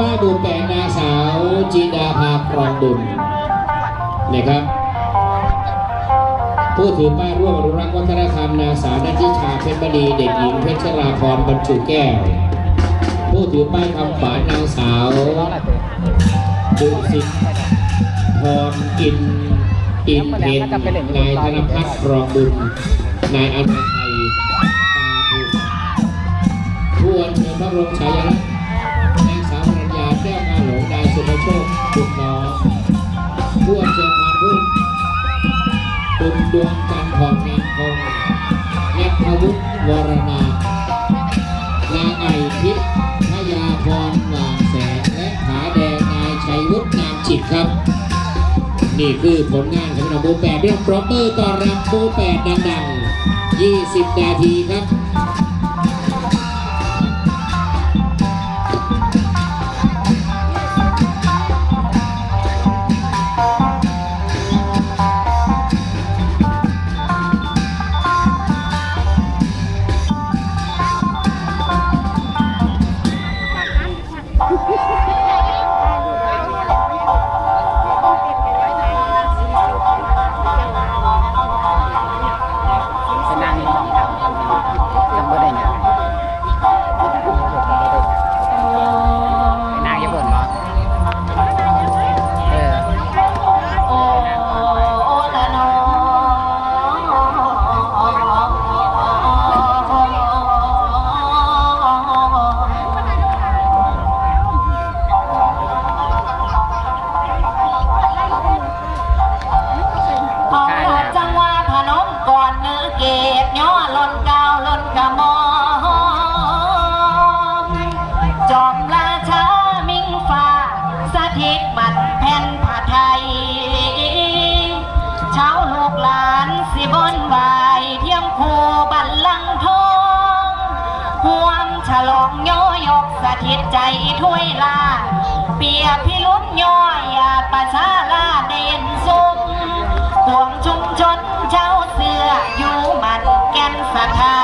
ป้ายบูแปลงนางสาวจินดาภาครองบุญนะครับ ผู้ถือป้ายร่วมอนุรักษ์วัฒนธรรมนางสาวนันทิชาเพชรบดีเด็กหญิงเพชรราพรบรรจุแก้ว ผู้ถือป้ายคำขวัญนางสาวดุสิตพรอินอินเพนนายธนพัฒน์รองบุญนายอนุชัยตาบุญผู้อัญเชิญพระบรมฉายาลักษณ์ โชคบุญน้องผู้อัญเชิญพานพุ่มคุณดวงจันทร์ของนางคงนัทวุฒิวรนานางไอทิพย์พยาพรหว่างแสงและขาแดงนายชัยวุฒินามจิตครับ นี่คือผลงานของเราโบแปดเรื่องปรบมือต้อนรับโบแปดดังๆ 20 นาทีครับ ลองย่อยกสถิตใจถ้วยลา เปียพิลุนย่อยอยาประชาลาเด่นสุมปวงชุมชนเจ้าเสืออยู่มันแก่นสถา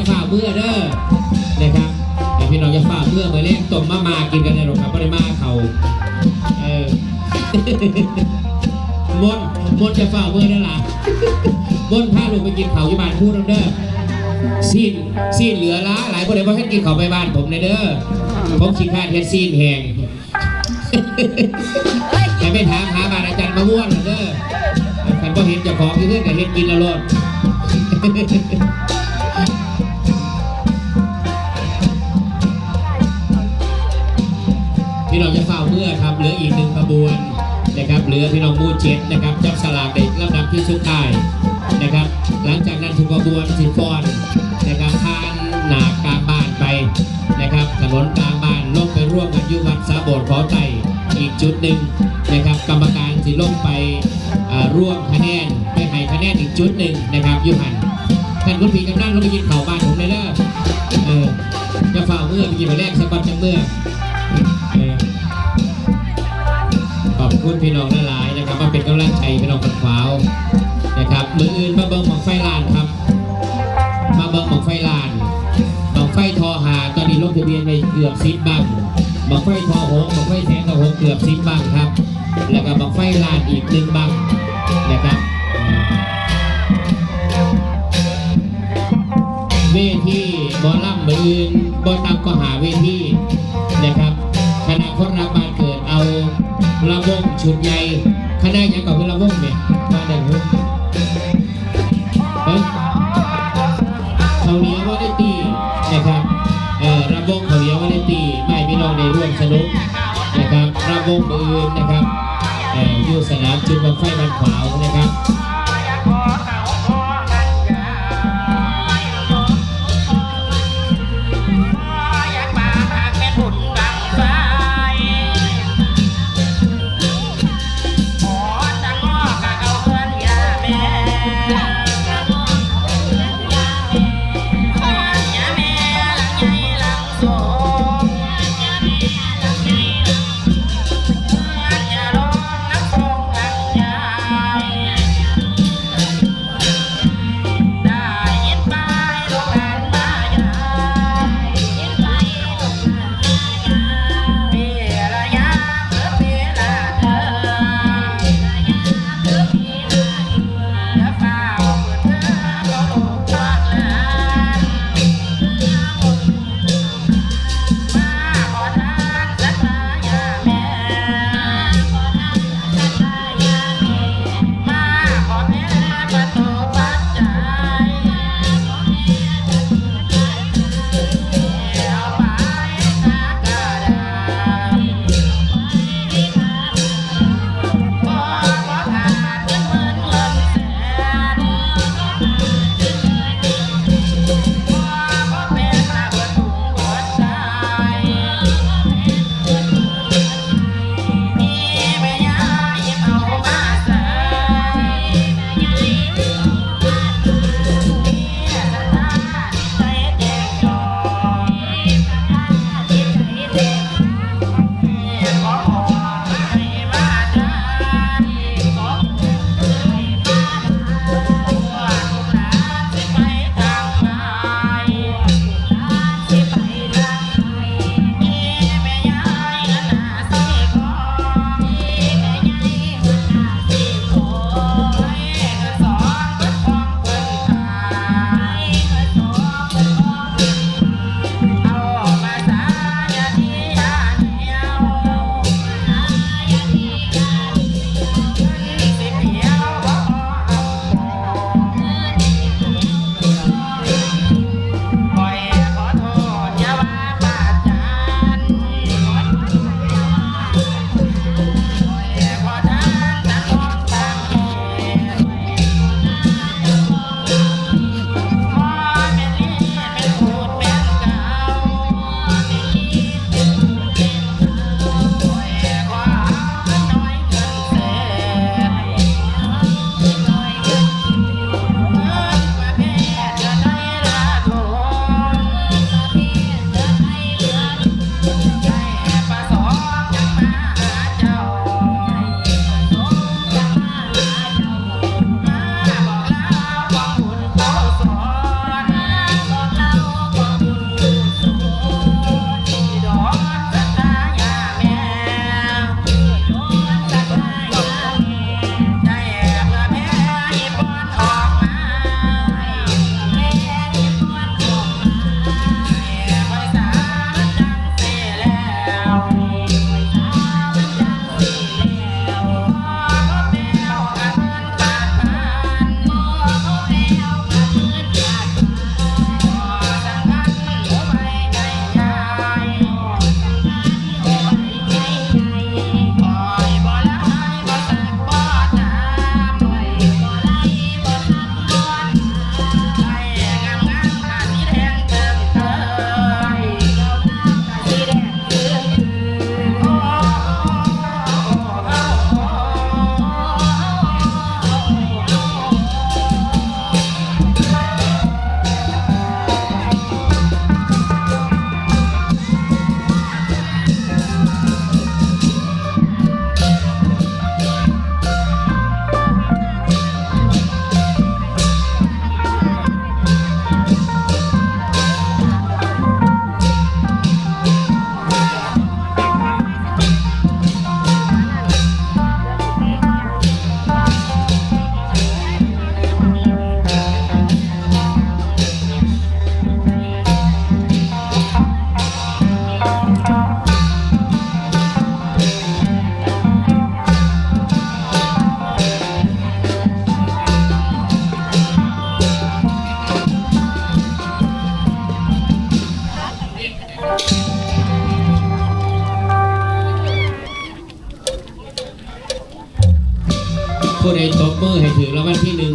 องอยาฝ่าเมื่อเด้อนะครับแต่พี่น้องอยาฝ่าเมื่อเมื่อเล่นต้มมามากินกันในโรงครับบริมาเขาเออมนมนจะฝ่าเมื่อได้ล่ะมนพาลูกไปกินเขาวที่บ้านพูดเด้อซีนซีนเหลือละหลายคนเลยว่าให้กินเขาไปบ้านผมเลยเด้อผมขี้ข้าเฮ็ดซีนแหงแต่ไม่ถามหาบาอาจารย์มะม่วนเด้อคันก็เห็นจ้าของเพื่อนกับเฮ็ดกินละรอด พี่น้องจะเฝ้าเมื่อครับเหลืออีกหนึ่งขบวนนะครับเหลือพี่น้องมูเจ็ดนะครับจับสลากในลำดับที่สุดท้ายนะครับ หลังจากนั้นทุกขบวนสิฟอนนะครับผ่านหนากลางบ้านไปนะครับถนนกลางบ้านลงไปร่วมกันยุวัดสาโบดขอไตอีกจุดหนึ่งนะครับ กรรมการสิลงไปร่วมคะแนนไปให้คะแนนอีกจุดหนึ่งนะครับยุหันท่านคุณผีกำนันเราไปกินเข่าบ้านผมเลยเด้อเออจะเฝ้าเมื่อไปกินมาแรกสักวันจังเมื่อ คุณพี่น้องหลายนะครับมาเป็นกำลังใจพี่น้องคนขวาวนะครับมืออื่นมาเบิ้งหมองไฟลานครับ มาเบิ้งหมองไฟลานหมองไฟทอหาตอนนี้ลงทะเบียนไปเกือบสิบบังหมองไฟทอหงหมองไฟแสงตะหงเกือบสิบบังครับ แล้วก็หมองไฟลานอีกหนึ่งบังนะครับเวทีบอลล่ำมืออื่นบอลตับก็หาเวที วงชุดใหญ่คณะยังกับละวงเนี่ยมาได้หูเฮ้ยเขาเหนียวว่าได้ตีนะครับเอ่อระวงเขาเหนียวว่าได้ตีไม่พี่น้องในร่วมสนุกนะครับระวงอื่นนะครับเอ่ออยู่สนามจุดบังไฟบันขวาวนะครับ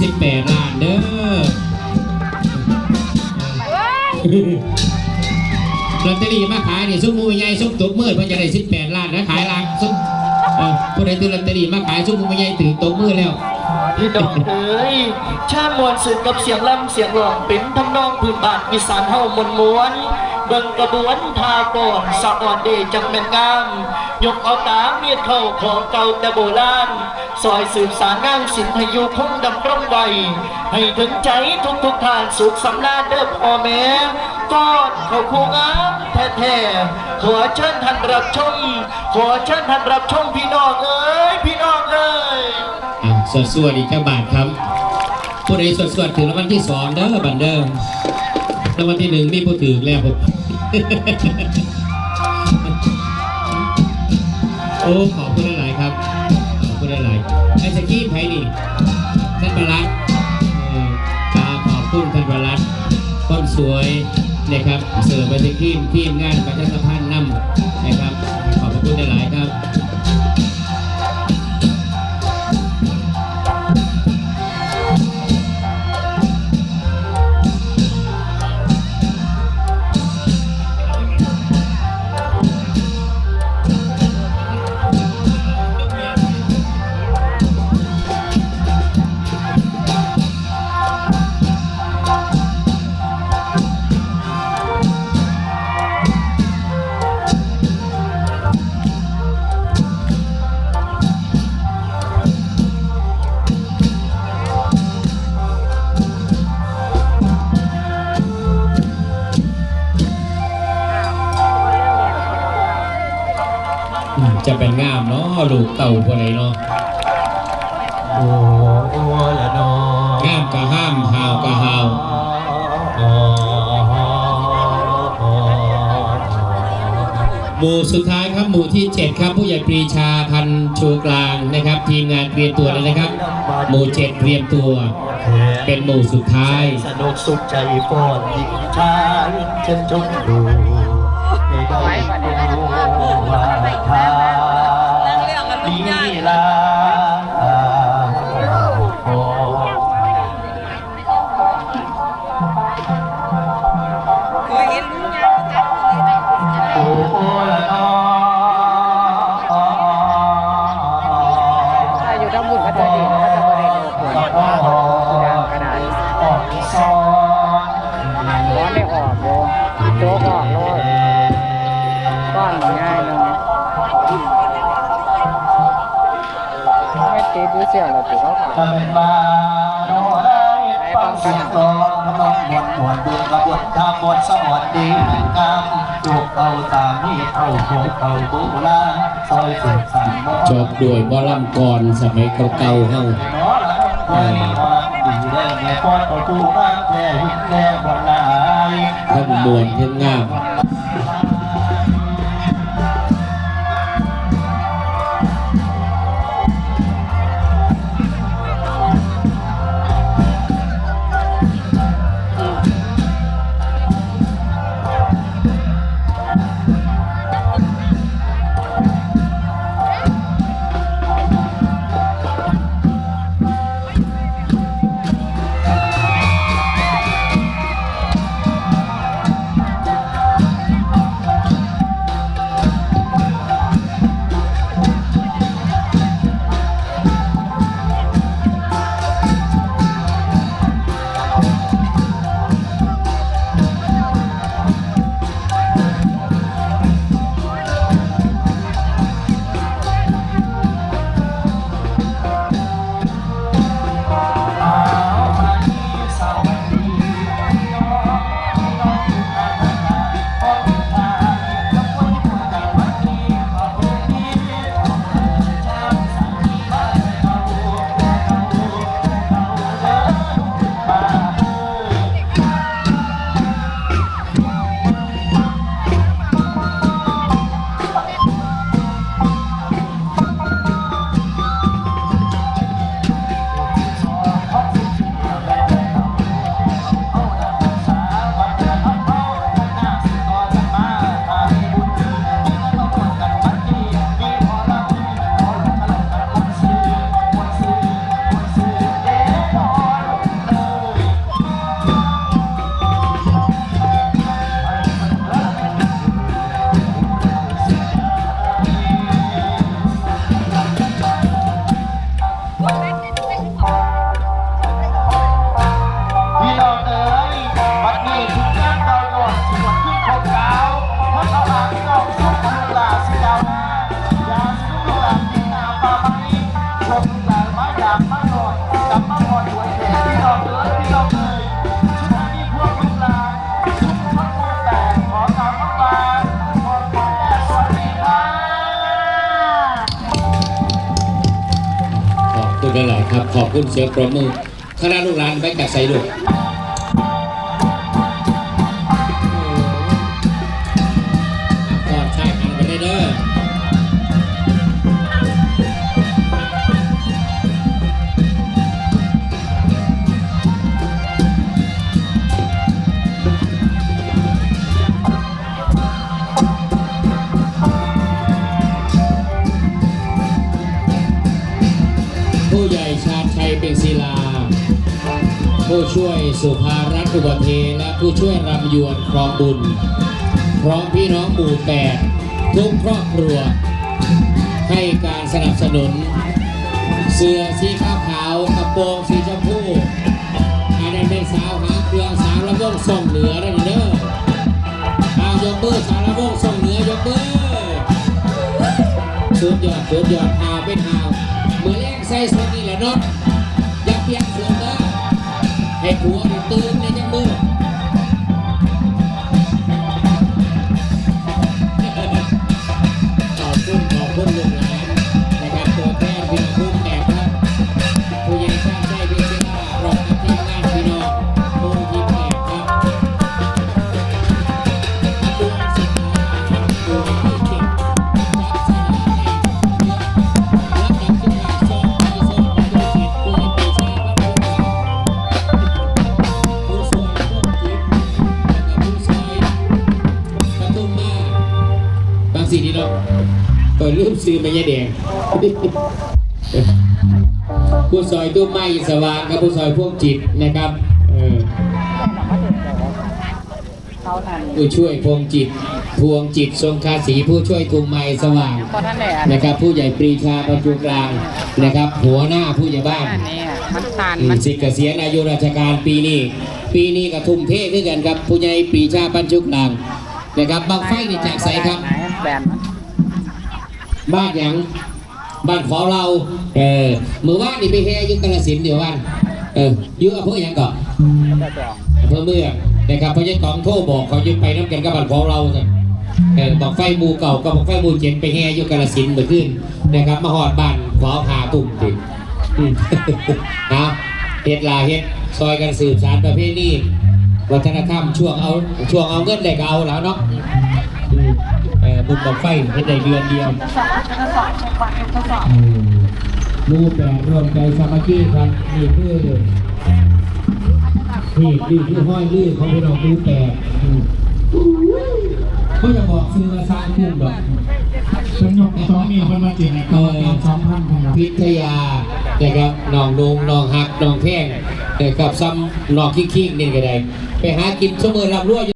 สิบแปดล้านเด้อลอตเตอรี่มาขายนี่ซุ้มมือใหญ่ซุ้มตบมือเพื่อจะได้สิบแปดล้านนะขายล้านซุ้มผู้ใดถือลอตเตอรี่มาขายซุ้มมือใหญ่ถือตบมือแล้วพี่ดอกเอ้ยชาติมวลสืบกับเสียงล่ำเสียงหลองเป็นทำนองพื้นบ้านอีสานเฮามวลม้วนเบิ่งกระบวนทาก่อนสะอ่อนเดจังแม่นงาม ยกเอาตาเมียดเข้าของเก่าแต่โบราณซอยสืบสารงานศิลป์ให้อยู่คงดำรงไวให้ถึงใจทุกทุกท่านสุขสำราญเด้อพ่อแม่กอดเขาคู่งามแท้ๆขอเชิญท่านรับชมขอเชิญท่านรับชมพี่น้องเอ้ยพี่น้องเอ้ยอะสวดสวดอีกจังบาทครับผู้ใดสวดสวดถือรางวัลที่สองเด้อบันเดิมรางวัลที่หนึ่งมีผู้ถือแล้วผม อ้ขอบคุณหลายๆครับ ขอบคุณหลายๆไอ้สกี้ไพนี่ท่านประหลัดเอ่อตาขอบคุณท่านประหลัดต้นสวยนะครับเสิร์ฟไปถึงทีมทีมงานประชาสัมพันธ์นำนะครับ ขอบคุณหลายๆครับ ลูกเต่าพวกไหนเนาะโอ้โอ้ละนองามกะห้ามหาวกะหาวอ๋อหมู่สุดท้ายครับหมู่ที่ 7 ครับ ผู้ใหญ่ปรีชาพันธ์ชูกลางนะครับ ทีมงานเตรียมตัวเลยนะครับ หมู่เจ็ดเตรียมตัว เป็นหมู่สุดท้าย สนุกสุขใจป้อนหญิงชายเชิญชมดูไม่ได้ มวนมวนดูกระบวนทางบวนสมอนดีงามจูบเอาตามนี่เอาหกเอาโบราซอยสืบสานจบด้วยบอลัมกรสมัยเก่าๆเฮาเฮ้ยดีได้แม่ป้อนเอาตู้มากแม่หินม่บนลายทั้งมวลทั้งงาม หลายครับ ขอบคุณเสียงปรบมือคณะลูกหลานไปจากไซดุก ชาญชัยเป็นศิลา ผู้ช่วยสุภารัตน์อุบเทและผู้ช่วยรำยวนครองบุญ พร้อมพี่น้องหมู่แปดทุกครอบครัว ให้การสนับสนุน เสื้อสีขาวขาวกระโปรงสีชมพูอันนั้นเป็นสาวหางเครื่องสาวระวงส่งเหนือนั่นเด้อเอายกมือสาวระวงส่งเหนือยกมือสุดยอดสุดยอดหาวเป็นหาวมือแรกใส่สุดนี่แหละเนาะ ให้หัวนี่ตื่นเลย เปิดรูปซื้อไม่ยายแดงผู้ซอยตู้ไม้สว่างกับผู้ซอยพวกจิตนะครับเออเขานั่นผู้ช่วยพวงจิต พวงจิตทรงคาสีผู้ช่วยตุ้มไม้สว่างก็ท่านแหละนะครับ ผู้ใหญ่ปรีชาบรรจุกลางนะครับ หัวหน้าผู้ใหญ่บ้านอันนี้มันตันอืมัมนสิทธิ์เกษียณอายุราชการปีนี้ ปีนี้ก็ทุ่มเทขึ้นกันครับ ผู้ใหญ่ปรีชาบรรจุกลางนะครับบางไฟนี่จากใสครับไหนแบ้านหยังบ้านขอเรา เออเมื่อวานนี่ไปแห่อยุกาลสินเดี๋ยววันเอออยุอำเภอหยังก่อนอำเภอเมืองนะครับเพราะยังกองโทรบอกเขาจะไปน้ำกันกับบ้านขอเราสิเออบอกไฟมูเก่ากับบอกไฟมูเจ็ดไปแห่อยุกาลสินธุ์เมื่อคืนนะครับมาหอดบ้านขอพาตุ่มติอืมเฮ็ดลาเฮ็ดซอยกันสืบสารประเพณีวัฒนธรรมช่วงเอาช่วงเอาเงินได้ก็เอาแล้วเนาะ บุญบังไฟเฮ็ดได้เดือนเดียวรูปแบบรวมใจสามัคคีครับนี่คือนี่นี่คือห้อยลื่นของพี่น้องรูปแบบอืมเขาจะบอกซื้อมาสร้างคุ้มดอกสมยกสองมีคนมาจีนกรรมการสองพันครับพิทยานะครับน้องนุงน้องหักน้องแพงนะครับซ้ำน้องคิกๆนี่ก็ได้ไปหากินชั่วโมงลำรั่ว